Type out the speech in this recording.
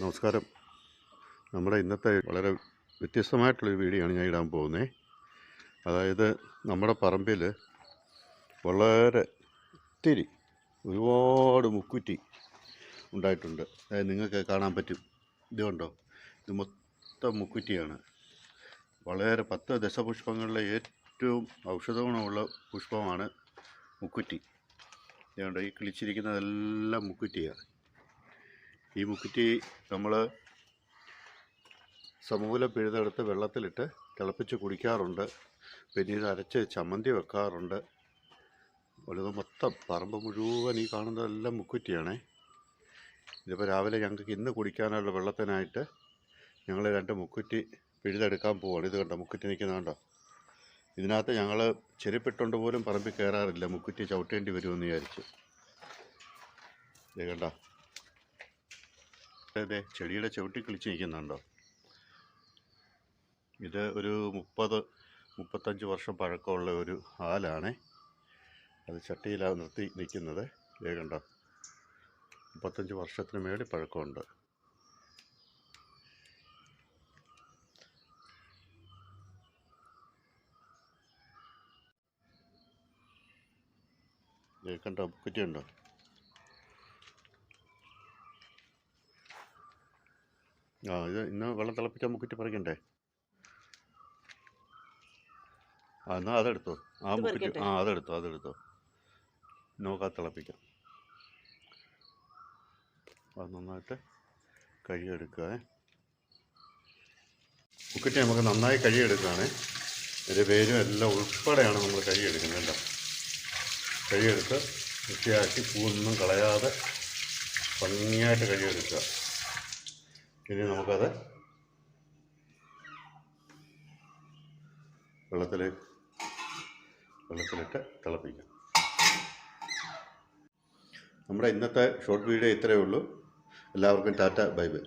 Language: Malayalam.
നമസ്കാരം. നമ്മുടെ ഇന്നത്തെ വളരെ വ്യത്യസ്തമായിട്ടുള്ളൊരു വീഡിയോ ആണ് ഞാൻ ഇടാൻ പോകുന്നത് അതായത് നമ്മുടെ പറമ്പിൽ വളരെ ഒത്തിരി ഒരുപാട് മുക്കുറ്റി ഉണ്ടായിട്ടുണ്ട്. അതായത് നിങ്ങൾക്ക് കാണാൻ പറ്റും. ഇത് കണ്ടോ? ഇത് മൊത്തം മുക്കുറ്റിയാണ്. വളരെ പത്ത് ദശപുഷ്പങ്ങളിലെ ഏറ്റവും ഔഷധഗുണമുള്ള പുഷ്പമാണ് മുക്കുറ്റി. ഇതുകൊണ്ട് ഈ കിളിച്ചിരിക്കുന്നതെല്ലാം മുക്കുറ്റിയാണ്. ഈ മുക്കുറ്റി നമ്മൾ സമൂലം പിഴുതെടുത്ത് വെള്ളത്തിലിട്ട് തിളപ്പിച്ച് കുടിക്കാറുണ്ട്. പിന്നെ ഇത് അരച്ച് ചമ്മന്തി വെക്കാറുണ്ട്. വലുത് മൊത്തം പറമ്പ് മുഴുവൻ ഈ കാണുന്നതെല്ലാം മുക്കുറ്റിയാണേ. ഇതിപ്പോൾ രാവിലെ ഞങ്ങൾക്ക് ഇന്ന് കുടിക്കാനുള്ള വെള്ളത്തിനായിട്ട് ഞങ്ങൾ രണ്ട് മുക്കുറ്റി പിഴുതെടുക്കാൻ പോവാണ്. ഇത് കണ്ടോ? മുക്കുറ്റി നിൽക്കുന്നത് കണ്ടോ? ഇതിനകത്ത് ഞങ്ങൾ ചെരുപ്പിട്ടുകൊണ്ട് പോലും പറമ്പിൽ കയറാറില്ല. മുക്കുറ്റി ചവിട്ടേണ്ടി വരുമെന്ന് വിചാരിച്ച്. ഇത് കണ്ടോ? അതെ ചെടിയുടെ ചവിട്ടി കിളിച്ച് നിൽക്കുന്നുണ്ടോ? ഇത് ഒരു മുപ്പത് മുപ്പത്തഞ്ച് വർഷം പഴക്കമുള്ള ഒരു ആലാണേ. അത് ചട്ടിയിലാണ് നിർത്തി നിൽക്കുന്നത്. കണ്ടോ മുപ്പത്തഞ്ച് വർഷത്തിന് മേളിൽ പഴക്കമുണ്ട്. കണ്ടോ കുറ്റിയുണ്ടോ? ആ ഇത് ഇന്ന് വെള്ളം തിളപ്പിക്കാൻ മുക്കിറ്റ് പറിക്കണ്ടേ? ആ എന്നാൽ അതെടുത്തോ. ആ മുക്കിട്ട് മുക്കിറ്റ് ആ അതെടുത്തോ അതെടുത്തോ. നോക്കാ തിളപ്പിക്കാം. അത് നന്നായിട്ട് കഴുകിയെടുക്കുക മുക്കിറ്റ് നമുക്ക് നന്നായി കഴിയെടുക്കുകയാണേ അതിന്റെ പേരും എല്ലാം ഉൾപ്പെടെയാണ് നമ്മൾ കഴുകിയെടുക്കുന്നത് എല്ലാം കഴുകിയെടുത്ത് വൃത്തിയാക്കി പൂവൊന്നും കളയാതെ ഭംഗിയായിട്ട് കഴുകിയെടുക്കുക. ഇനി നമുക്കത് വെള്ളത്തിൽ വെള്ളത്തിലിട്ട് തിളപ്പിക്കാം. നമ്മുടെ ഇന്നത്തെ ഷോർട്ട് വീഡിയോ ഇത്രയേ ഉള്ളൂ. എല്ലാവർക്കും ടാറ്റ ബൈ ബൈ.